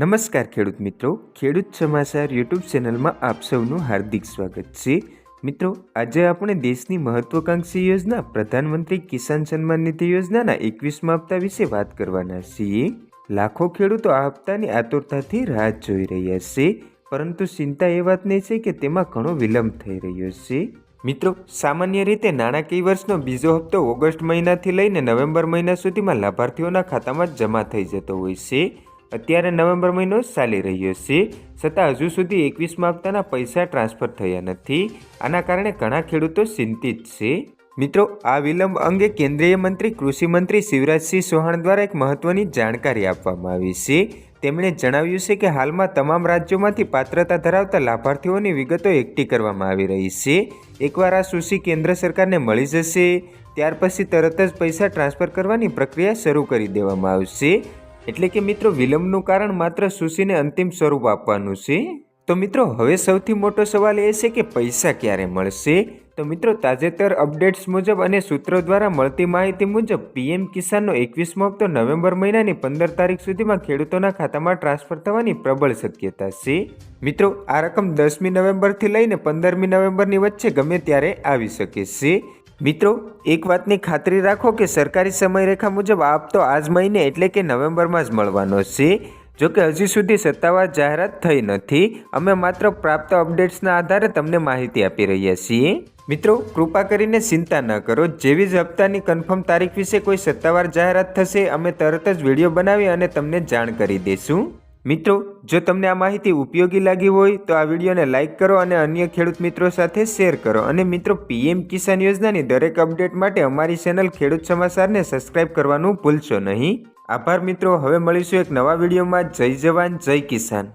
નમસ્કાર ખેડૂત મિત્રો. ખેડૂત સમાચાર યુટ્યુબ ચેનલમાં આપ સૌનું હાર્દિક સ્વાગત છે. મિત્રો, આજે આપણે દેશની મહત્વાકાંક્ષી યોજના, પ્રધાનમંત્રી કિસાન સન્માન નિધિ યોજનાના એકવીસમા હપ્તા વિશે વાત કરવાના છીએ. લાખો ખેડૂતો આ હપ્તાની આતુરતાથી રાહ જોઈ રહ્યા છે, પરંતુ ચિંતા એ વાતની છે કે તેમાં ઘણો વિલંબ થઈ રહ્યો છે. મિત્રો, સામાન્ય રીતે નાણાકીય વર્ષનો બીજો હપ્તો ઓગસ્ટ મહિનાથી લઈને નવેમ્બર મહિના સુધીમાં લાભાર્થીઓના ખાતામાં જમા થઈ જતો હોય છે. અત્યારે નવેમ્બર મહિનો ચાલી રહ્યો છે. છતાં હજુ સુધી એકવીસમા હપ્તાના પૈસા ટ્રાન્સફર થયા નથી. આના કારણે ઘણા ખેડૂતો ચિંતિત છે. મિત્રો, આ વિલંબ અંગે કેન્દ્રીય મંત્રી, કૃષિ મંત્રી શિવરાજસિંહ ચૌહાણ દ્વારા એક મહત્વની જાણકારી આપવામાં આવી છે. તેમણે જણાવ્યું છે કે હાલમાં તમામ રાજ્યોમાંથી પાત્રતા ધરાવતા લાભાર્થીઓની વિગતો એકઠી કરવામાં આવી રહી છે. એકવાર આ સૂચિ કેન્દ્ર સરકારને મળી જશે, ત્યાર પછી તરત જ પૈસા ટ્રાન્સફર કરવાની પ્રક્રિયા શરૂ કરી દેવામાં આવશે. એટલે કે મિત્રો વિલંબનું કારણ માત્ર સુશીને અંતિમ સ્વરૂપ આપવાનું છે? તો મિત્રો, હવે સૌથી મોટો સવાલ એ છે કે પૈસા ક્યારે મળશે? તો મિત્રો, તાજેતર અપડેટ્સ મુજબ અને સૂત્રો દ્વારા મળતી માહિતી મુજબ, પીએમ કિસાનનો એકવીસમો હપ્તો નવેમ્બર મહિનાની પંદર તારીખ સુધીમાં ખેડૂતોના ખાતામાં ટ્રાન્સફર થવાની પ્રબળ શક્યતા છે. મિત્રો, આ રકમ દસમી નવેમ્બરથી લઈને પંદરમી નવેમ્બરની વચ્ચે ગમે ત્યારે આવી શકે છે. મિત્રો, એક વાતની ખાતરી રાખો કે સરકારી સમયરેખા મુજબ આ હપ્તો આજ મહિને એટલે કે નવેમ્બરમાં જ મળવાનો છે. જો કે હજી સુધી સત્તાવાર જાહેરાત થઈ નથી. અમે માત્ર પ્રાપ્ત અપડેટ્સના આધારે તમને માહિતી આપી રહ્યા છીએ. મિત્રો, કૃપા કરીને ચિંતા ન કરો. જેવી જ હપ્તાની કન્ફર્મ તારીખ વિશે કોઈ સત્તાવાર જાહેરાત થશે, અમે તરત જ વીડિયો બનાવી અને તમને જાણ કરી દઈશું. મિત્રો, જો તમને આ માહિતી ઉપયોગી લાગી હોય, તો આ વિડીયોને લાઇક કરો અને અન્ય ખેડૂત મિત્રો સાથે શેર કરો. અને મિત્રો, પીએમ કિસાન યોજનાની દરેક અપડેટ માટે અમારી ચેનલ ખેડૂત સમાચારને સબસ્ક્રાઇબ કરવાનું ભૂલશો નહીં. આભાર મિત્રો, હવે મળીશું એક નવા વિડીયોમાં. જય જવાન, જય કિસાન.